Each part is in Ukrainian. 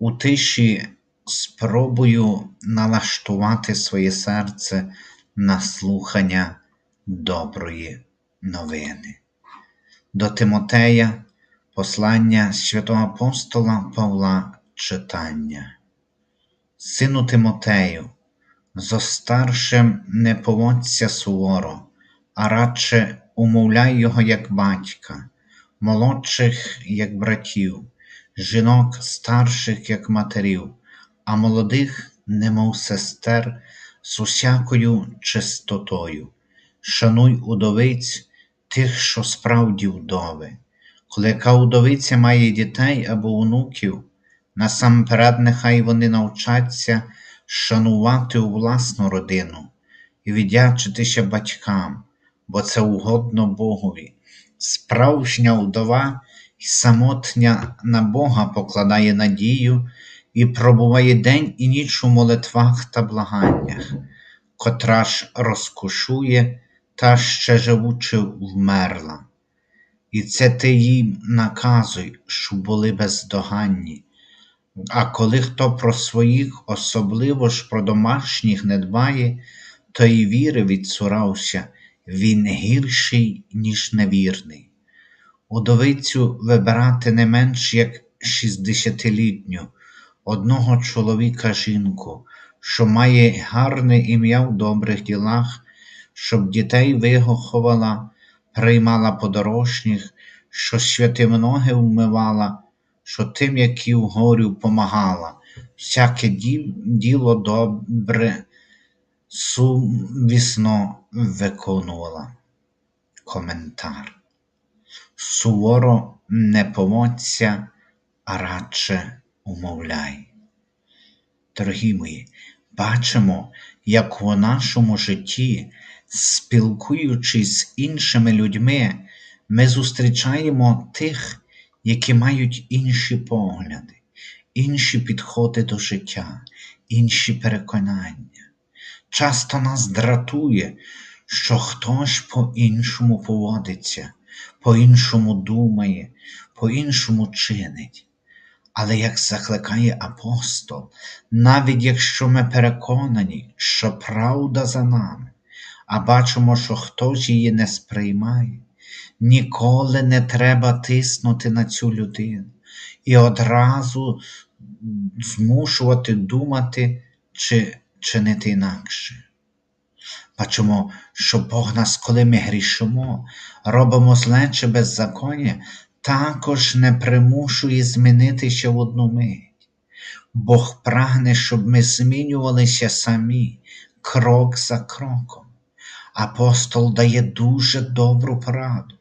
У тиші спробую налаштувати своє серце на слухання доброї новини. До Тимотея послання святого апостола Павла читання. Сину Тимотею, зо старшим не поводься суворо, а радше умовляй його як батька, молодших як братів жінок старших, як матерів, а молодих, немов сестер, з усякою чистотою. Шануй удовиць тих, що справді вдови. Коли яка удовиця має дітей або онуків, насамперед нехай вони навчаться шанувати у власну родину і віддячитися батькам, бо це угодно Богові. Справжня вдова і самотня на Бога покладає надію і пробуває день і ніч у молитвах та благаннях, котра ж розкошує та ще живучи вмерла. І це ти їм наказуй, щоб були бездоганні. А коли хто про своїх, особливо ж про домашніх не дбає, то і віри відсурався, він гірший, ніж невірний удовицю вибирати не менш як шістдесятилітню, одного чоловіка жінку, що має гарне ім'я в добрих ділах, щоб дітей виховувала, приймала подорожніх, що святим ноги вмивала, що тим, які в горю помагала, всяке діло добре, сумісно виконувала. Коментар суворо не поводься, а радше умовляй. Дорогі мої, бачимо, як у нашому житті, спілкуючись з іншими людьми, ми зустрічаємо тих, які мають інші погляди, інші підходи до життя, інші переконання. Часто нас дратує, що хтось по-іншому поводиться, по-іншому думає, по-іншому чинить. Але як закликає апостол, навіть якщо ми переконані, що правда за нами, а бачимо, що хтось її не сприймає, ніколи не треба тиснути на цю людину і одразу змушувати думати чи чинити інакше. Бачимо, що Бог нас, коли ми грішимо, робимо зле чи беззаконня, також не примушує змінитися в одну мить. Бог прагне, щоб ми змінювалися самі, крок за кроком. Апостол дає дуже добру пораду,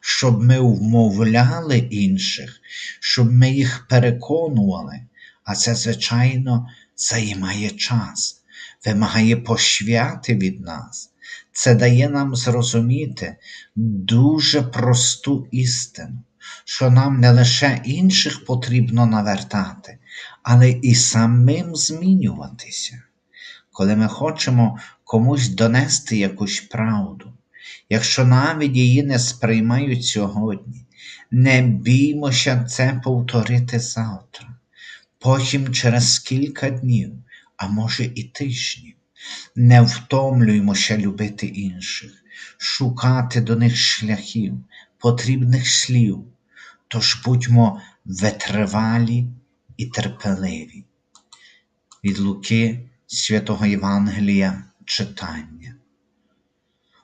щоб ми вмовляли інших, щоб ми їх переконували, а це, звичайно, займає час вимагає пошвяти від нас. Це дає нам зрозуміти дуже просту істину, що нам не лише інших потрібно навертати, але і самим змінюватися. Коли ми хочемо комусь донести якусь правду, якщо навіть її не сприймають сьогодні, не біймося це повторити завтра, потім через кілька днів а може, і тижнів. Не втомлюймося любити інших, шукати до них шляхів, потрібних слів, тож будьмо витривалі і терпеливі. Від Луки святого Євангелія читання.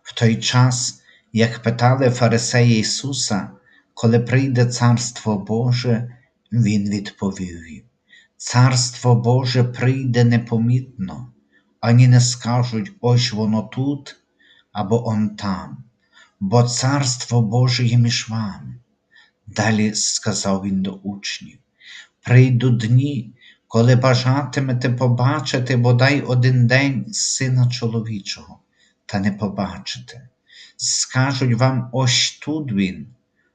В той час, як питали фарисеї Ісуса, коли прийде Царство Боже, Він відповів їм Царство Боже прийде непомітно, ані не скажуть ось воно тут або он там, бо царство Боже є між вами. Далі сказав він до учнів: Прийдуть дні, коли бажатимете побачити бодай один день сина чоловічого, та не побачите. Скажуть вам ось тут він,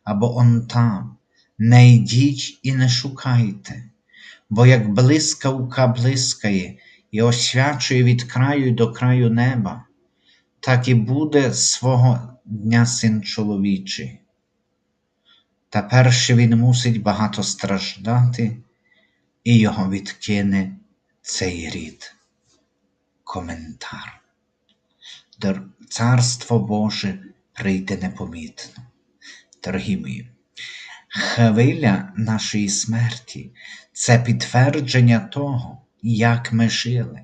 або он там. Не йдіть і не шукайте, бо як блискавка блискає і освячує від краю до краю неба, так і буде свого дня син чоловічий. Та перше він мусить багато страждати, і його відкине цей рід. Коментар. Царство Боже прийде непомітно. Дорогі мої, хвиля нашої смерті це підтвердження того, як ми жили,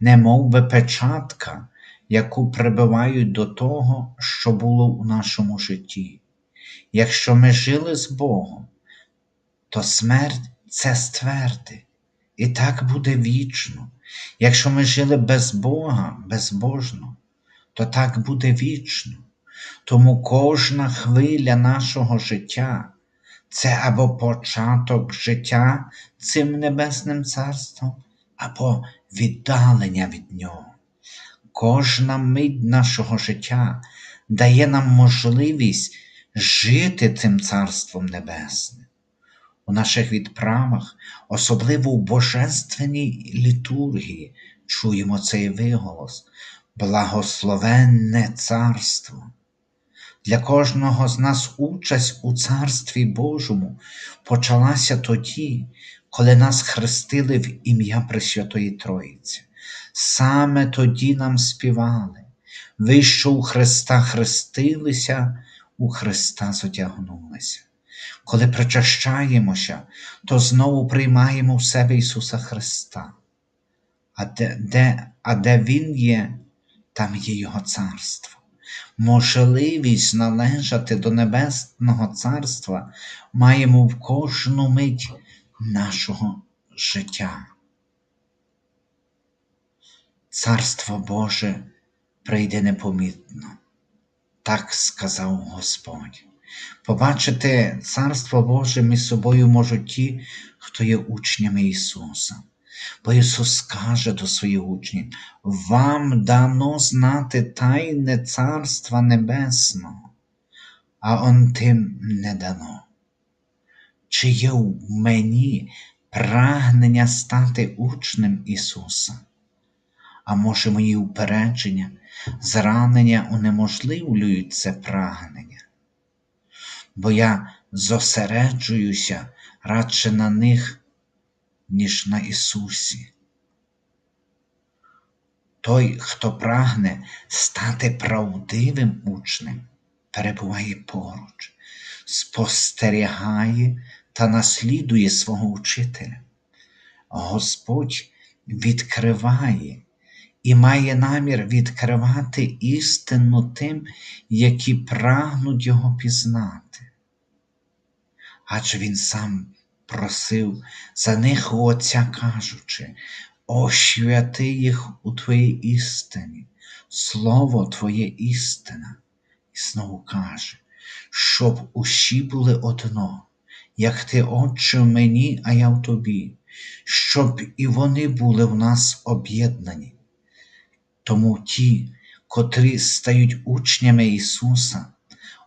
не би печатка, яку прибивають до того, що було у нашому житті. Якщо ми жили з Богом, то смерть це стверди, і так буде вічно. Якщо ми жили без Бога, безбожно, то так буде вічно. Тому кожна хвиля нашого життя це або початок життя цим небесним царством, або віддалення від нього. Кожна мить нашого життя дає нам можливість жити цим Царством Небесним. У наших відправах, особливо в божественній літургії, чуємо цей виголос Благословенне царство. Для кожного з нас участь у Царстві Божому почалася тоді, коли нас хрестили в ім'я Пресвятої Троїці. Саме тоді нам співали. Ви, що у Христа хрестилися, у Христа зодягнулися. Коли причащаємося, то знову приймаємо в себе Ісуса Христа. А де, де, а де Він є, там є Його царство. Можливість належати до Небесного Царства маємо в кожну мить нашого життя. Царство Боже прийде непомітно, так сказав Господь. Побачити Царство Боже між собою можуть ті, хто є учнями Ісуса. Бо Ісус каже до своїх учнів: Вам дано знати тайне Царства Небесного, а он тим не дано. Чи є в мені прагнення стати учнем Ісуса? А може, мої упередження, зранення унеможливлюють це прагнення? Бо я зосереджуюся радше на них, ніж на Ісусі. Той, хто прагне стати правдивим учнем, перебуває поруч, спостерігає та наслідує свого учителя. Господь відкриває і має намір відкривати істину тим, які прагнуть його пізнати. Адже він сам просив за них у Отця кажучи, освяти їх у Твоїй істині, Слово Твоє істина. І знову каже, щоб усі були одно, як ти, Отче, в мені, а я в тобі, щоб і вони були в нас об'єднані. Тому ті, котрі стають учнями Ісуса,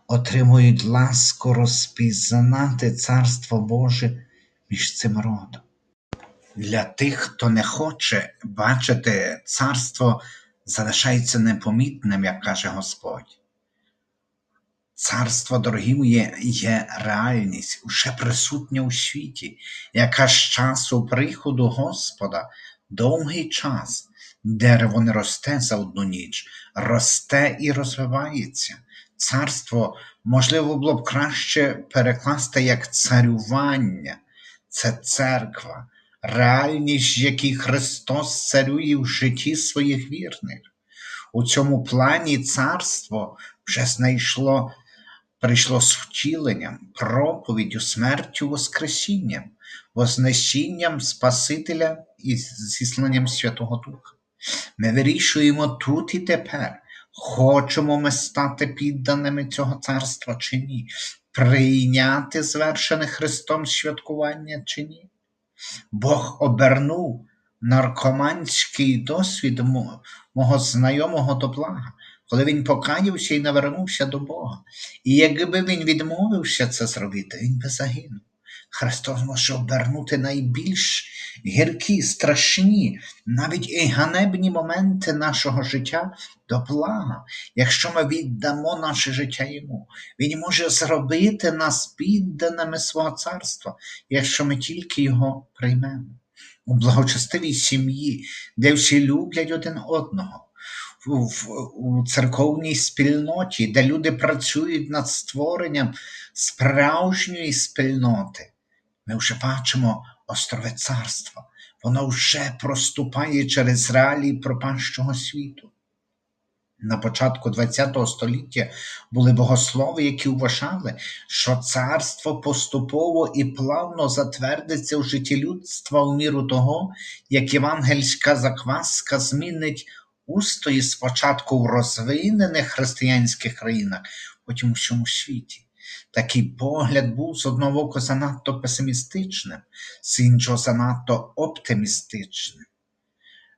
отримують ласку розпізнати Царство Боже між цим родом. Для тих, хто не хоче бачити царство, залишається непомітним, як каже Господь. Царство, дорогі мої, є реальність, уже присутня у світі, яка з часу приходу Господа довгий час. Дерево не росте за одну ніч, росте і розвивається. Царство, можливо, було б краще перекласти як царювання, це церква, реальність, в якій Христос царює в житті своїх вірних. У цьому плані царство вже знайшло, прийшло з втіленням, проповіддю, смертю, Воскресінням, Вознесінням Спасителя і зісланням Святого Духа. Ми вирішуємо тут і тепер, хочемо ми стати підданими цього царства чи ні, прийняти звершене Христом святкування чи ні. Бог обернув наркоманський досвід мого знайомого до блага, коли він покаявся і навернувся до Бога. І якби він відмовився це зробити, він би загинув. Христос може обернути найбільш гіркі, страшні, навіть і ганебні моменти нашого життя до блага, якщо ми віддамо наше життя йому. Він може зробити нас підданими свого царства, якщо ми тільки його приймемо. У благочестивій сім'ї, де всі люблять один одного, у, церковній спільноті, де люди працюють над створенням справжньої спільноти, ми вже бачимо острове царства. Воно вже проступає через реалії пропащого світу. На початку ХХ століття були богослови, які вважали, що царство поступово і плавно затвердиться в житті людства у міру того, як євангельська закваска змінить устої спочатку в розвинених християнських країнах, потім у всьому світі. Такий погляд був з одного боку занадто песимістичним, з іншого занадто оптимістичним.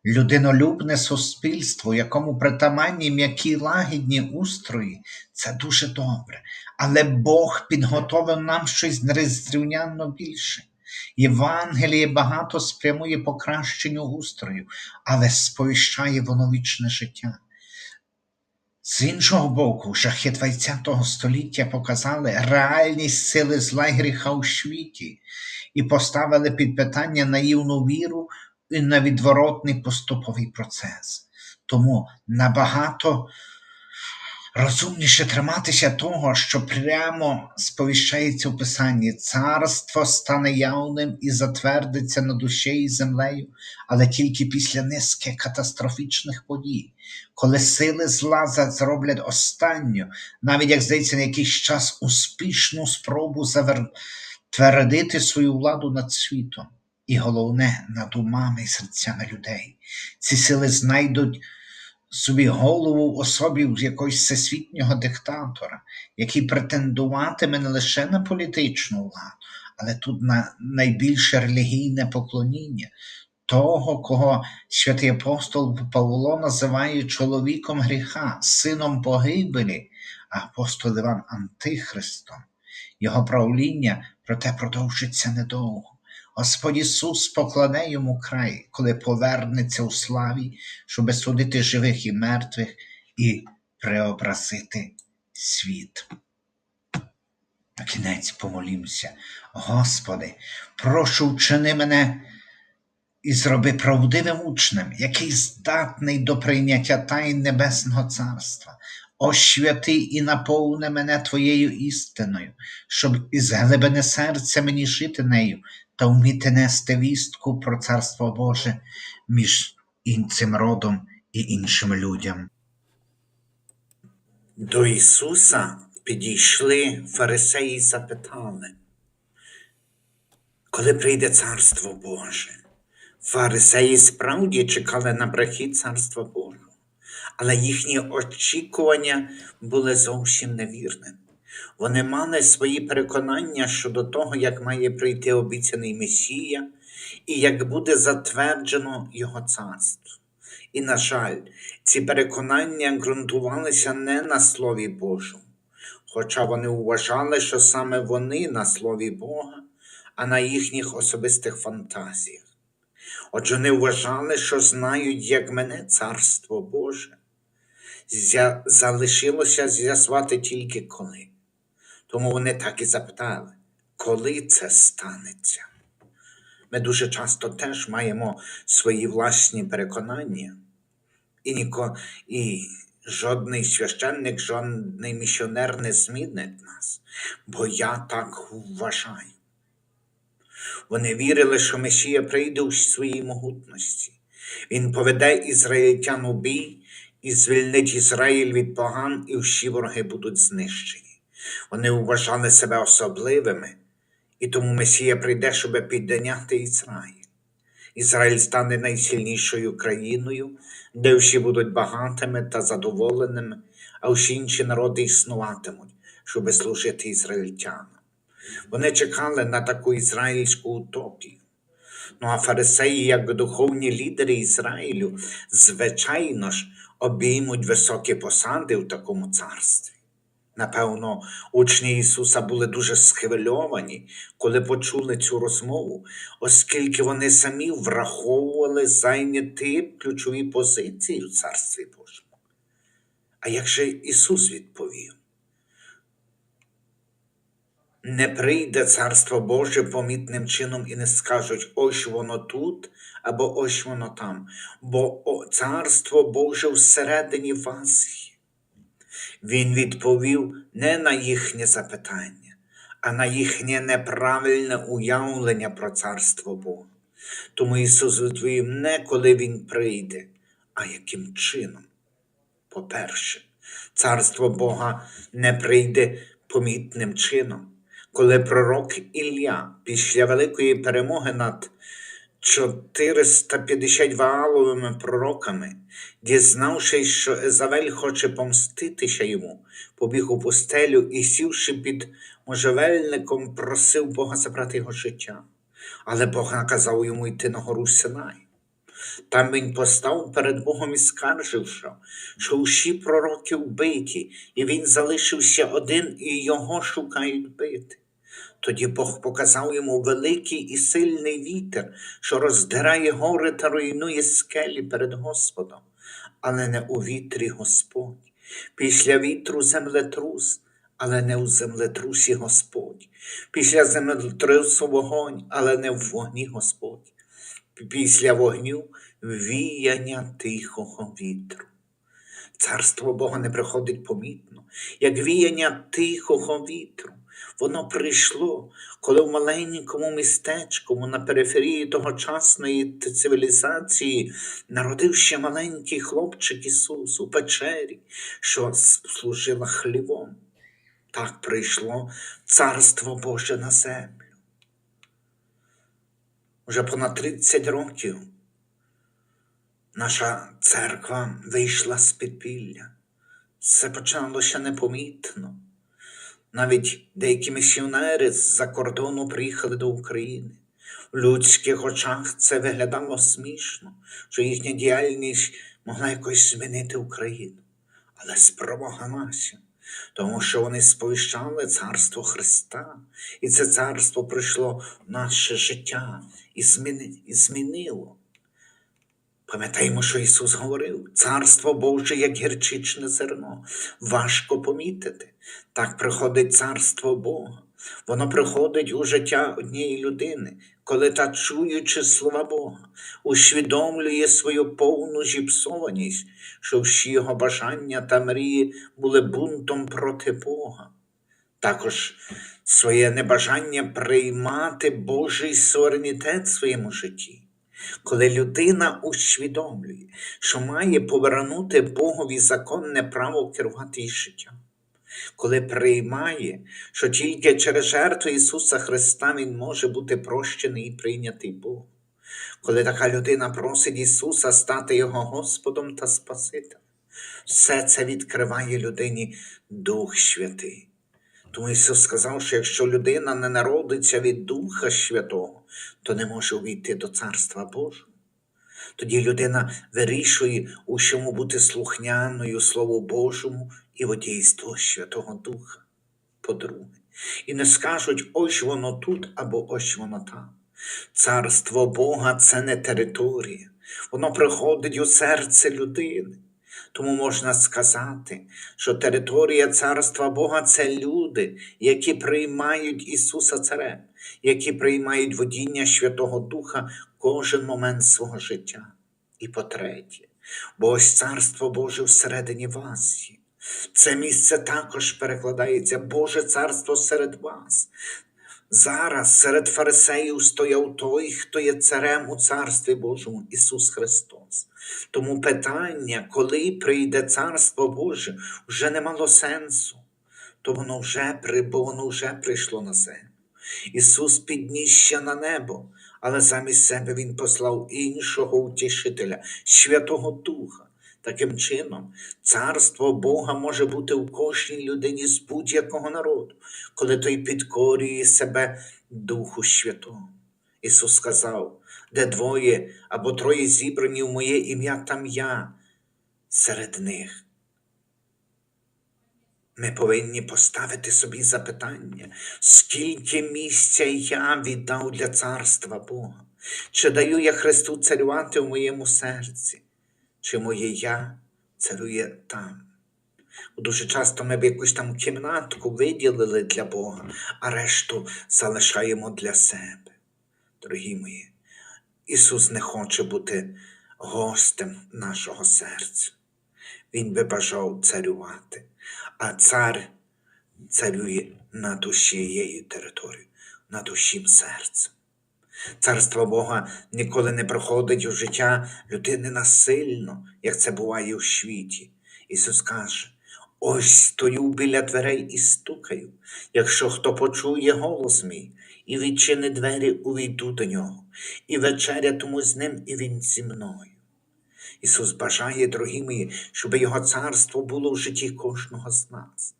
Людинолюбне суспільство, якому притаманні м'які лагідні устрої, це дуже добре. Але Бог підготовив нам щось незрівнянно більше. Євангеліє багато спрямує покращенню устрою, але сповіщає воно вічне життя. З іншого боку, жахи ХХ століття показали реальність сили зла і гріха у світі і поставили під питання наївну віру і на відворотний поступовий процес. Тому набагато розумніше триматися того, що прямо сповіщається в Писанні. Царство стане явним і затвердиться на душі і землею, але тільки після низки катастрофічних подій, коли сили зла зроблять останню, навіть як здається, на якийсь час успішну спробу затвердити свою владу над світом. І головне над умами і серцями людей. Ці сили знайдуть собі голову в особі якогось всесвітнього диктатора, який претендуватиме не лише на політичну владу, але тут на найбільше релігійне поклоніння того, кого святий апостол Павло називає чоловіком гріха, сином погибелі, а апостол Іван Антихристом. Його правління, проте, продовжиться недовго. Господь Ісус покладе йому край, коли повернеться у славі, щоби судити живих і мертвих і преобразити світ. На кінець помолімося. Господи, прошу вчини мене і зроби правдивим учнем, який здатний до прийняття тайн Небесного Царства. Освяти і наповни мене Твоєю істиною, щоб із глибини серця мені жити нею та вміти нести вістку про Царство Боже між ін- цим родом і іншим людям. До Ісуса підійшли фарисеї і запитали, коли прийде Царство Боже. Фарисеї справді чекали на прихід Царства Божого, але їхні очікування були зовсім невірними. Вони мали свої переконання щодо того, як має прийти обіцяний Месія і як буде затверджено Його царство. І, на жаль, ці переконання ґрунтувалися не на Слові Божому, хоча вони вважали, що саме вони на Слові Бога, а на їхніх особистих фантазіях. Отже, вони вважали, що знають, як мене Царство Боже. Залишилося з'ясувати тільки коли. Тому вони так і запитали, коли це станеться. Ми дуже часто теж маємо свої власні переконання, і, ніко... і жодний священник, жодний місіонер не змінить нас, бо я так вважаю. Вони вірили, що Месія прийде у своїй могутності. Він поведе ізраїльтян у бій і звільнить Ізраїль від поган, і всі вороги будуть знищені. Вони вважали себе особливими, і тому Месія прийде, щоб підданяти Ізраїль. Ізраїль стане найсильнішою країною, де всі будуть багатими та задоволеними, а всі інші народи існуватимуть, щоб служити ізраїльтянам. Вони чекали на таку ізраїльську утопію. Ну а фарисеї, як духовні лідери Ізраїлю, звичайно ж, обіймуть високі посади в такому царстві. Напевно, учні Ісуса були дуже схвильовані, коли почули цю розмову, оскільки вони самі враховували зайняти ключові позиції у Царстві Божому. А як же Ісус відповів? Не прийде Царство Боже помітним чином і не скажуть, ось воно тут або ось воно там, бо Царство Боже всередині вас є. Він відповів не на їхнє запитання, а на їхнє неправильне уявлення про Царство Бога. Тому Ісус відповів не коли Він прийде, а яким чином. По-перше, Царство Бога не прийде помітним чином, коли пророк Ілля після великої перемоги над 450 Вааловими пророками, дізнавшись, що Езавель хоче помститися йому, побіг у пустелю і, сівши під можжевельником, просив Бога забрати його життя. Але Бог наказав йому йти на гору Синай. Там він постав перед Богом і скаржився, що усі пророки вбиті, і він залишився один, і його шукають бити. Тоді Бог показав йому великий і сильний вітер, що роздирає гори та руйнує скелі перед Господом, але не у вітрі Господь. Після вітру землетрус, але не у землетрусі Господь. Після землетрусу вогонь, але не в вогні Господь. Після вогню віяння тихого вітру. Царство Бога не приходить помітно, як віяння тихого вітру. Воно прийшло, коли в маленькому містечку на периферії тогочасної цивілізації народився маленький хлопчик Ісус у печері, що служила хлівом. Так прийшло Царство Боже на землю. Уже понад 30 років наша церква вийшла з підпілля. Це почалося непомітно. Навіть деякі місіонери з-за кордону приїхали до України. В людських очах це виглядало смішно, що їхня діяльність могла якось змінити Україну. Але спромоглася, тому що вони сповіщали царство Христа, і це царство прийшло в наше життя і зміни- і змінило. Пам'ятаємо, що Ісус говорив: Царство Боже, як гірчичне зерно, важко помітити. Так приходить царство Бога. Воно приходить у життя однієї людини, коли та, чуючи слова Бога, усвідомлює свою повну зіпсованість, що всі його бажання та мрії були бунтом проти Бога. Також своє небажання приймати Божий суверенітет в своєму житті. Коли людина усвідомлює, що має повернути Богові законне право керувати її життям, коли приймає, що тільки через жертву Ісуса Христа Він може бути прощений і прийнятий Богом, коли така людина просить Ісуса стати Його Господом та Спасителем, все це відкриває людині Дух Святий. Тому Ісус сказав, що якщо людина не народиться від Духа Святого, то не може увійти до Царства Божого. Тоді людина вирішує, у чому бути слухняною Слову Божому і водійству Святого Духа. По-друге, і не скажуть, ось воно тут або ось воно там. Царство Бога це не територія, воно приходить у серце людини. Тому можна сказати, що територія Царства Бога це люди, які приймають Ісуса Царем, які приймають водіння Святого Духа кожен момент свого життя. І по-третє, бо ось Царство Боже всередині вас є. Це місце також перекладається Боже Царство серед вас. Зараз серед фарисеїв стояв той, хто є царем у Царстві Божому, Ісус Христос. Тому питання, коли прийде Царство Боже, вже не мало сенсу, то воно вже бо воно вже прийшло на землю. Ісус піднісся на небо, але замість себе Він послав іншого утішителя, Святого Духа. Таким чином, царство Бога може бути у кожній людині з будь-якого народу, коли той підкорює себе Духу Святому. Ісус сказав, де двоє або троє зібрані в моє ім'я, там я серед них. Ми повинні поставити собі запитання, скільки місця я віддав для царства Бога? Чи даю я Христу царювати в моєму серці? Чи моє я царює там? Дуже часто ми б якусь там кімнатку виділили для Бога, а решту залишаємо для себе. Дорогі мої, Ісус не хоче бути гостем нашого серця. Він би бажав царювати, а цар царює над усією територією, над усім серцем. Царство Бога ніколи не проходить у життя людини насильно, як це буває у світі. Ісус каже: ось стою біля дверей і стукаю. Якщо хто почує голос мій і відчини двері, увійду до нього, і вечерятиму з ним, і він зі мною. Ісус бажає, дорогі мої, щоб Його царство було в житті кожного з нас.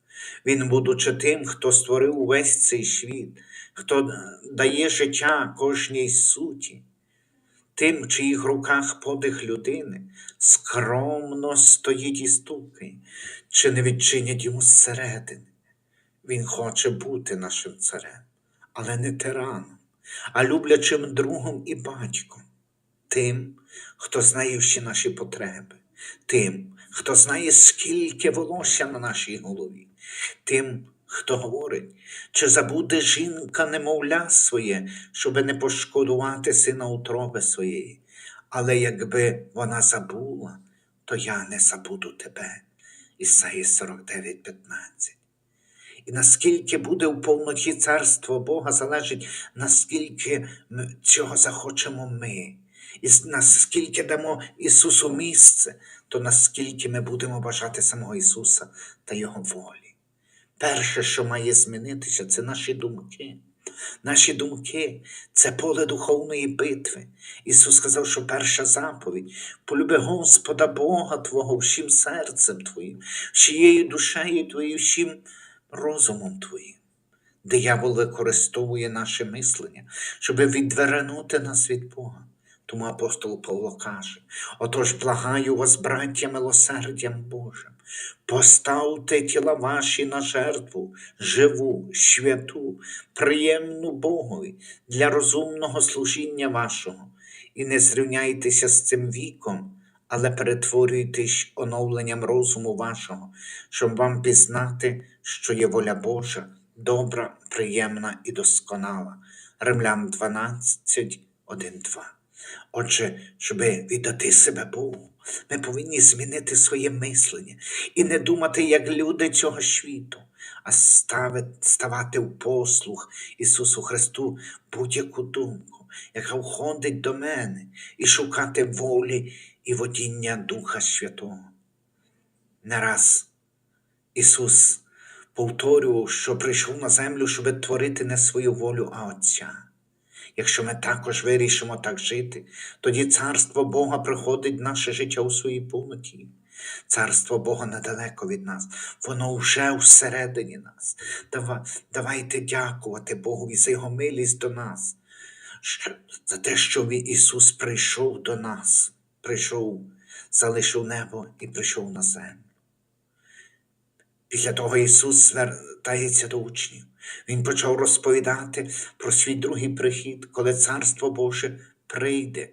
Він, будучи тим, хто створив увесь цей світ, хто дає життя кожній суті, тим, в чиїх руках подих людини, скромно стоїть і стукає, чи не відчинять йому зсередини. Він хоче бути нашим царем, але не тираном, а люблячим другом і батьком, тим, хто знає всі наші потреби, тим, хто знає, скільки волосся на нашій голові, тим, хто говорить, чи забуде жінка немовля своє, щоби не пошкодувати сина утроби своєї. Але якби вона забула, то я не забуду тебе. Ісаї 49, 15. І наскільки буде в повноті царство Бога, залежить, наскільки цього захочемо ми, і наскільки дамо Ісусу місце, то наскільки ми будемо бажати самого Ісуса та Його волі. Перше, що має змінитися, це наші думки. Наші думки це поле духовної битви. Ісус сказав, що перша заповідь полюби Господа Бога Твого всім серцем Твоїм, всією душею Твоєю, всім розумом Твоїм. Диявол використовує наше мислення, щоб відвернути нас від Бога. Тому апостол Павло каже: Отож, благаю вас, браття, милосердям Божим, поставте тіла ваші на жертву, живу, святу, приємну Богові для розумного служіння вашого, і не зрівняйтеся з цим віком, але перетворюйтесь оновленням розуму вашого, щоб вам пізнати, що є воля Божа, добра, приємна і досконала. Римлян 12, 1, 2. Отже, щоб віддати себе Богу, ми повинні змінити своє мислення і не думати, як люди цього світу, а ставати в послуг Ісусу Христу будь-яку думку, яка входить до мене, і шукати волі і водіння Духа Святого. Не раз Ісус повторював, що прийшов на землю, щоб творити не свою волю, а Отця. Якщо ми також вирішимо так жити, тоді царство Бога приходить в наше життя у своїй повноті. Царство Бога недалеко від нас, воно вже всередині нас. Давайте дякувати Богові за Його милість до нас, за те, що Ісус прийшов до нас, прийшов, залишив небо і прийшов на землю. Після того Ісус звертається до учнів. Він почав розповідати про свій другий прихід, коли Царство Боже прийде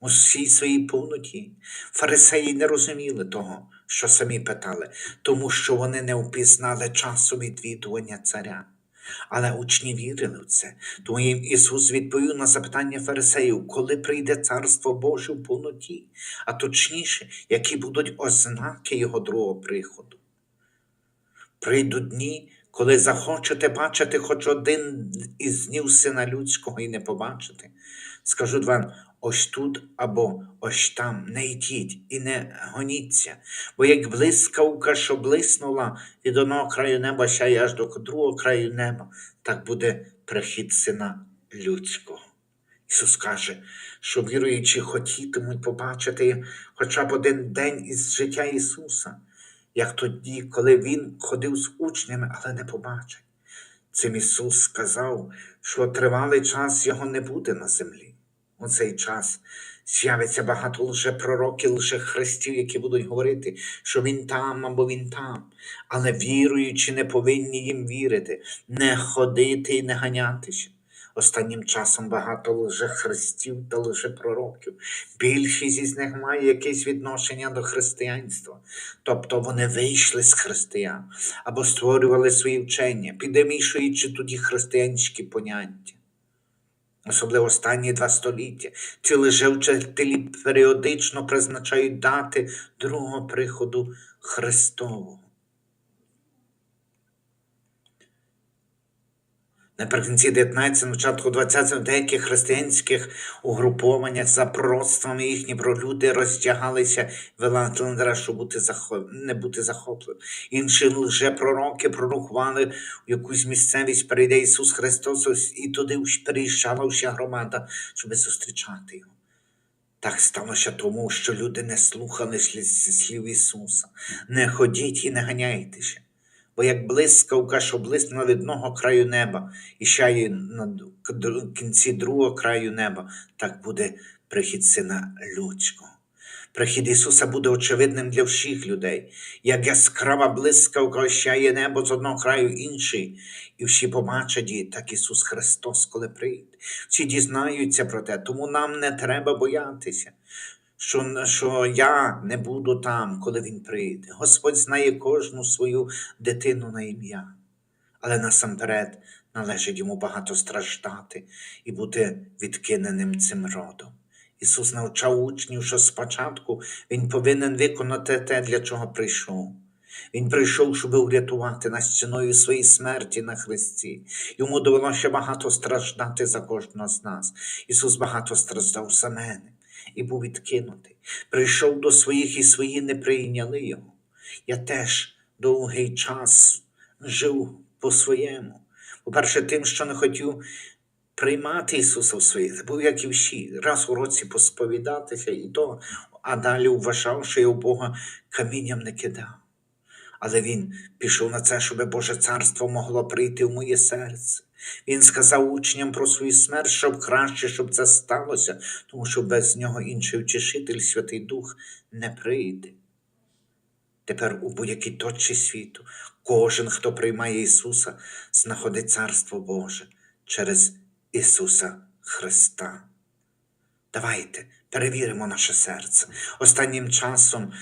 у всій своїй повноті. Фарисеї не розуміли того, що самі питали, тому що вони не впізнали часу відвідування царя. Але учні вірили в це. Тому їм Ісус відповів на запитання фарисеїв, коли прийде Царство Боже в повноті, а точніше, які будуть ознаки Його другого приходу. Прийдуть дні, коли захочете бачити хоч один із днів сина людського і не побачите. Скажу вам, ось тут або ось там, не йдіть і не гоніться, бо як блискавка, що блиснула від одного краю неба, сяє аж до другого краю неба, так буде прихід сина людського. Ісус каже, що віруючі хотітимуть побачити хоча б один день із життя Ісуса, як тоді, коли Він ходив з учнями, але не побачить. Цим Ісус сказав, що тривалий час його не буде на землі. У цей час з'явиться багато лжепророків, лжехристів, які будуть говорити, що він там або він там. Але віруючи, не повинні їм вірити, не ходити і не ганятися. Останнім часом багато лжехристів та лжепророків. Більшість із них має якесь відношення до християнства. Тобто вони вийшли з християн або створювали свої вчення, підемішуючи тоді християнські поняття. Особливо останні два століття. Ці лжевчителі періодично призначають дати другого приходу Христового. Наприкінці 19 початку 20-го в деяких християнських угрупованнях за пророцтвами їхні про люди роздягалися велатлендера, щоб бути захоп... не бути захопленим. Інші лжепророки пророкували в якусь місцевість прийде Ісус Христос, і туди приїжджала вся громада, щоб зустрічати його. Так сталося тому, що люди не слухали слів Ісуса. Не ходіть і не ганяйтеся. Бо як блискавка, що блиснула від одного краю неба і сяє на кінці другого краю неба, так буде прихід Сина Людського. Прихід Ісуса буде очевидним для всіх людей, як яскрава блискавка осяє небо з одного краю інший, і всі побачать так Ісус Христос, коли прийде. Всі дізнаються про те, тому нам не треба боятися що, що я не буду там, коли він прийде. Господь знає кожну свою дитину на ім'я, але насамперед належить йому багато страждати і бути відкиненим цим родом. Ісус навчав учнів, що спочатку Він повинен виконати те, для чого прийшов. Він прийшов, щоб урятувати нас ціною своєї смерті на Христі. Йому довелося багато страждати за кожного з нас. Ісус багато страждав за мене і був відкинутий. Прийшов до своїх, і свої не прийняли його. Я теж довгий час жив по-своєму. По-перше, тим, що не хотів приймати Ісуса в своє, був як і всі, раз у році посповідатися і то, а далі вважав, що у Бога камінням не кидав. Але він пішов на це, щоб Боже царство могло прийти в моє серце. Він сказав учням про свою смерть, щоб краще, щоб це сталося, тому що без нього інший втішитель, Святий Дух, не прийде. Тепер у будь-якій точці світу кожен, хто приймає Ісуса, знаходить Царство Боже через Ісуса Христа. Давайте перевіримо наше серце. Останнім часом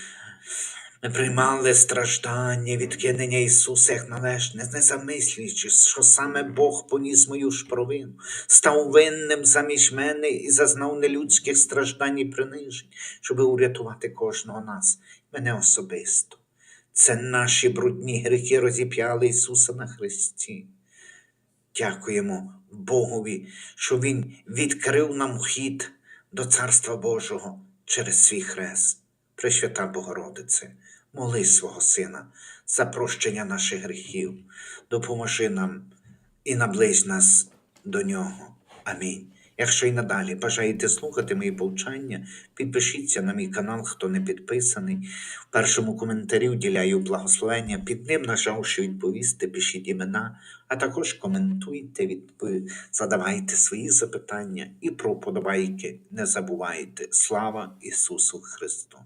ми приймали страждання, відкинення Ісуса як належне, не замислюючи, що саме Бог поніс мою ж провину, став винним замість мене і зазнав нелюдських страждань і принижень, щоб урятувати кожного нас, мене особисто. Це наші брудні гріхи розіп'яли Ісуса на Христі. Дякуємо Богові, що Він відкрив нам вхід до Царства Божого через свій хрест. Пресвята Богородице, моли свого Сина за прощення наших гріхів, допоможи нам і наблизь нас до Нього. Амінь. Якщо і надалі бажаєте слухати мої повчання, підпишіться на мій канал, хто не підписаний. В першому коментарі вділяю благословення. Під ним, нажавши відповісти, пишіть імена, а також коментуйте, відпо- задавайте свої запитання і про подобайки не забувайте. Слава Ісусу Христу!